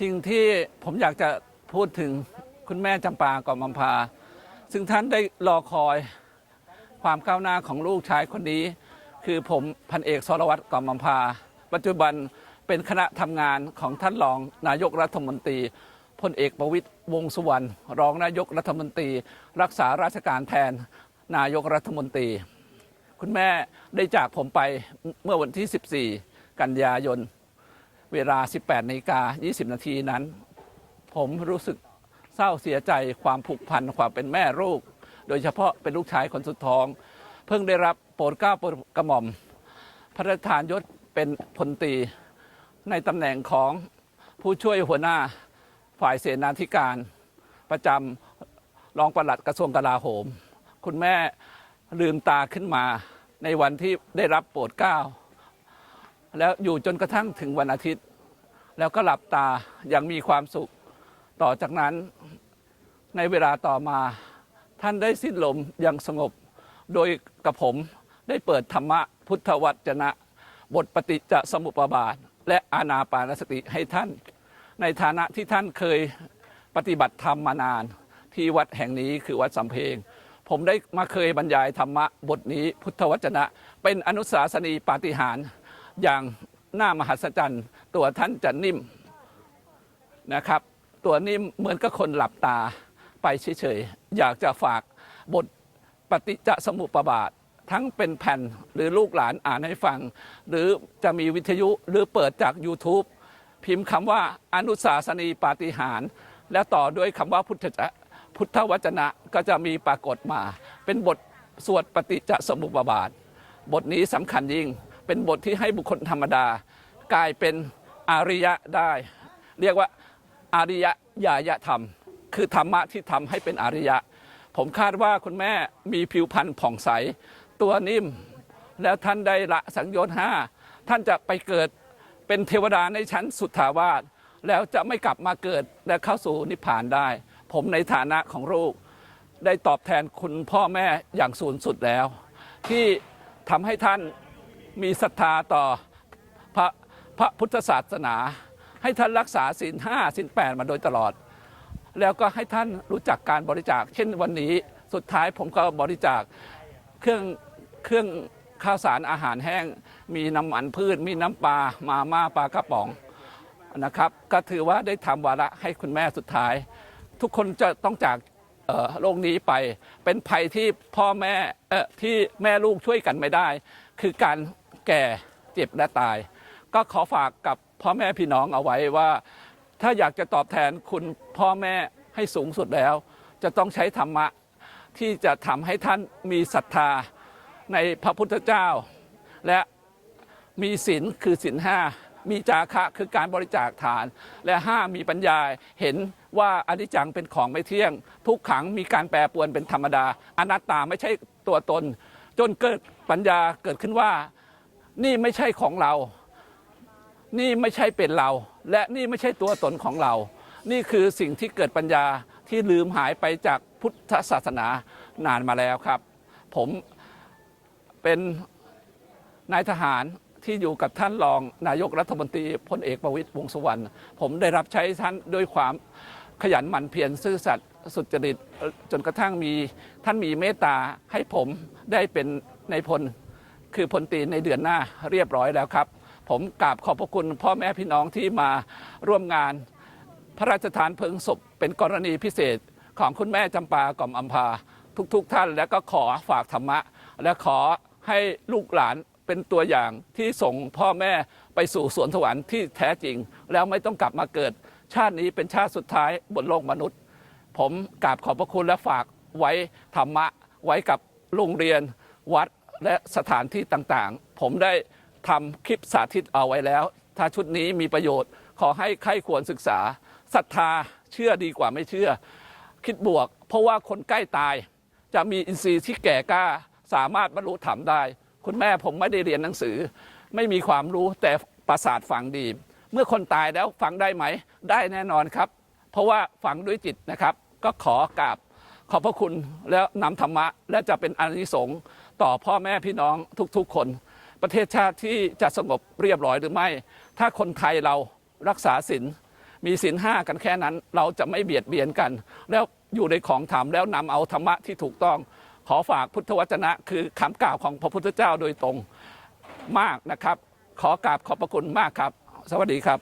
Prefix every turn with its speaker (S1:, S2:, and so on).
S1: สิ่งที่ผมอยากจะพูดถึงคุณแม่จำปากอมอัมพา ซึ่งท่านได้รอคอยความก้าวหน้าของลูกชายคนนี้ คือผมพันเอกสรวัตรกอมอัมพา ปัจจุบันเป็นคณะทำงานของท่านรองนายกรัฐมนตรีพลเอกประวิตยวงษ์สุวรรณรองนายกรัฐมนตรี รักษาราชการแทนนายกรัฐมนตรี คุณแม่ได้จากผมไปเมื่อวันที่ 14 กันยายน เวลา 18นาฬิกา20 นาทีนั้น ผมรู้สึกเศร้าเสียใจความผูกพันความเป็นแม่ลูก โดยเฉพาะเป็นลูกชายคนสุดท้อง เพิ่งได้รับโปรดเกล้าโปรดกระหม่อม พระราชทานยศเป็นพลตรีในตำแหน่งของผู้ช่วยหัวหน้าฝ่ายเสนาธิการ ประจำรองปลัดกระทรวงกลาโหม คุณแม่ลืมตาขึ้นมาในวันที่ได้รับโปรดเกล้า แล้วอยู่จนกระทั่งถึงวันอาทิตย์ แล้วก็หลับตาอย่างมีความสุข ต่อจากนั้นในเวลาต่อมาท่านได้สิ้นลมอย่างสงบ โดยกับผมได้เปิดธรรมะพุทธวจนะ บทปฏิจจสมุปบาท และอานาปานสติให้ท่าน ในฐานะที่ท่านเคยปฏิบัติธรรมมานาน ที่วัดแห่งนี้คือวัดสำเพงผมได้มาเคยบรรยายธรรมะบทนี้พุทธวจนะ เป็นอนุสาสนีปาฏิหาริย์ อย่างน่ามหัศจรรย์ ตัวท่านจะนิ่มนะครับ ตัวนิ่มเหมือนกับคนหลับตาไปเฉยๆอยากจะฝากบทปฏิจจสมุปบาท ทั้งเป็นแผ่นหรือลูกหลานอ่านให้ฟัง หรือจะมีวิทยุหรือเปิดจาก YouTube พิมพ์คำว่าอนุสาสนีปาฏิหารแล้วต่อด้วยคำว่าพุทธพุทธวจนะก็จะมีปรากฏมา เป็นบทสวดปฏิจจสมุปบาท บทนี้สำคัญยิ่ง เป็นบทที่ให้บุคคลธรรมดากลายเป็นอริยะได้ เรียกว่าอาริยะญายธรรม คือธรรมะที่ทำให้เป็นอริยะ ผมคาดว่าคุณแม่มีผิวพรรณผ่องใส ตัวนิ่ม แล้วท่านได้ละสังโยชน์ห้าท่านจะไปเกิดเป็นเทวดาในชั้นสุทธาวาสแล้วจะไม่กลับมาเกิดและเข้าสู่นิพพานได้ ผมในฐานะของลูก ได้ตอบแทนคุณพ่อแม่อย่างสูงสุดแล้ว ที่ทำให้ท่าน มีศรัทธาต่อพระพระพุทธศาสนา ให้ท่านรักษาศีลห้าศีลแปดมาโดยตลอด แล้วก็ให้ท่านรู้จักการบริจาค เช่นวันนี้สุดท้ายผมก็บริจาคเครื่องเครื่องข้าวสารอาหารแห้ง มีน้ำมันพืช มีน้ำปลามาม่าปลากระป๋องนะครับก็ถือว่าได้ทำวาระให้คุณแม่สุดท้าย ทุกคนจะต้องจากโลกนี้ไปเป็นภัยที่พ่อแม่ที่แม่ลูกช่วยกันไม่ได้ คือการ แก่เจ็บและตาย ก็ขอฝากกับพ่อแม่พี่น้องเอาไว้ว่า ถ้าอยากจะตอบแทนคุณพ่อแม่ให้สูงสุดแล้ว จะต้องใช้ธรรมะที่จะทำให้ท่านมีศรัทธาในพระพุทธเจ้า และมีศีลคือศีลห้ามีจาคะคือการบริจาคทาน และห้ามีปัญญาเห็นว่าอนิจจังเป็นของไม่เที่ยง ทุกขังมีการแปรปรวนเป็นธรรมดา อนัตตาไม่ใช่ตัวตน จนเกิดปัญญาเกิดขึ้นว่า นี่ไม่ใช่ของเรา นี่ไม่ใช่เป็นเรา และนี่ไม่ใช่ตัวตนของเรา นี่คือสิ่งที่เกิดปัญญาที่ลืมหายไปจากพุทธศาสนานานมาแล้วครับ ผมเป็นนายทหารที่อยู่กับท่านรองนายกรัฐมนตรีพลเอกประวิตยวงษ์สุวรรณผมได้รับใช้ท่านด้วยความขยันหมั่นเพียรซื่อสัตย์สุจริตจนกระทั่งมีท่านมีเมตตาให้ผมได้เป็นในพล คือพลตรีในเดือนหน้าเรียบร้อยแล้วครับ ผมกราบขอบพระคุณพ่อแม่พี่น้องที่มาร่วมงาน พระราชทานเพลิงศพเป็นกรณีพิเศษของคุณแม่จำปากล่อมอัมพาทุกๆทท่าน แล้วก็ขอฝากธรรมะ และขอให้ลูกหลานเป็นตัวอย่างที่ส่งพ่อแม่ไปสู่สวนสวรรค์ที่แท้จริง แล้วไม่ต้องกลับมาเกิด ชาตินี้เป็นชาติสุดท้ายบนโลกมนุษย์ ผมกราบขอบพระคุณและฝากไว้ธรรมะไว้กับโรงเรียนวัด และสถานที่ต่างๆ ผมได้ทำคลิปสาธิตเอาไว้แล้ว ถ้าชุดนี้มีประโยชน์ ขอให้ใครควรศึกษาศรัทธาเชื่อดีกว่าไม่เชื่อ คิดบวก เพราะว่าคนใกล้ตาย จะมีอินทรีย์ที่แก่กล้า สามารถบรรลุธรรมได้ คุณแม่ผมไม่ได้เรียนหนังสือ ไม่มีความรู้แต่ประสาทฟังดี เมื่อคนตายแล้วฟังได้ไหม ได้แน่นอนครับ เพราะว่าฟังด้วยจิตนะครับ ก็ขอกราบขอบพระคุณแล้วนำธรรมะและจะเป็นอนิสงส์ ต่อพ่อแม่พี่น้องทุกๆคน ประเทศชาติที่จะสงบเรียบร้อยหรือไม่ ถ้าคนไทยเรารักษาศีลมีศีลห้ากันแค่นั้น เราจะไม่เบียดเบียนกัน แล้วอยู่ในของธรรมแล้วนำเอาธรรมะที่ถูกต้อง ขอฝากพุทธวจนะ คือคำกล่าวของพระพุทธเจ้าโดยตรงมากนะครับ ขอกราบขอบพระคุณมากครับ สวัสดีครับ